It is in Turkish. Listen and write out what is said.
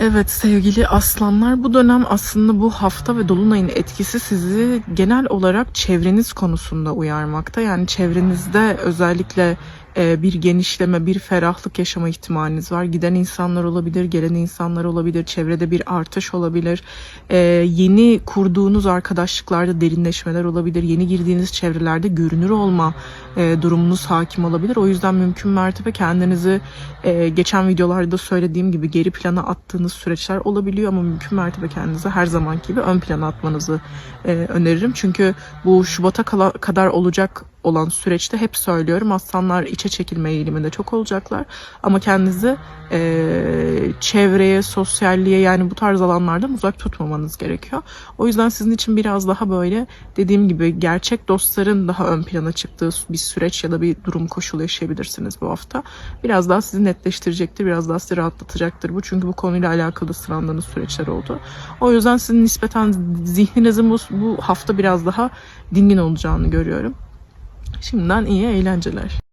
Evet sevgili aslanlar bu dönem aslında bu hafta ve dolunayın etkisi sizi genel olarak çevreniz konusunda uyarmakta. Yani çevrenizde özellikle bir genişleme, bir ferahlık yaşama ihtimaliniz var. Giden insanlar olabilir, gelen insanlar olabilir, çevrede bir artış olabilir. E, yeni kurduğunuz arkadaşlıklarda derinleşmeler olabilir. Yeni girdiğiniz çevrelerde görünür olma e, durumunuz hakim olabilir. O yüzden mümkün mertebe kendinizi e, geçen videolarda söylediğim gibi geri plana attığınız süreçler olabiliyor ama mümkün mertebe kendinizi her zaman gibi ön plana atmanızı e, öneririm. Çünkü bu Şubat'a kadar olacak olan süreçte hep söylüyorum aslanlar içe çekilme eğiliminde çok olacaklar ama kendinizi e, çevreye, sosyalliğe yani bu tarz alanlardan uzak tutmamanız gerekiyor. O yüzden sizin için biraz daha böyle dediğim gibi gerçek dostların daha ön plana çıktığı bir süreç ya da bir durum koşulu yaşayabilirsiniz bu hafta. Biraz daha sizi netleştirecektir, biraz daha sizi rahatlatacaktır bu. Çünkü bu konuyla alakalı sınandığınız süreçler oldu. O yüzden sizin nispeten zihninizin bu, bu hafta biraz daha dingin olacağını görüyorum. Şimdiden iyi eğlenceler.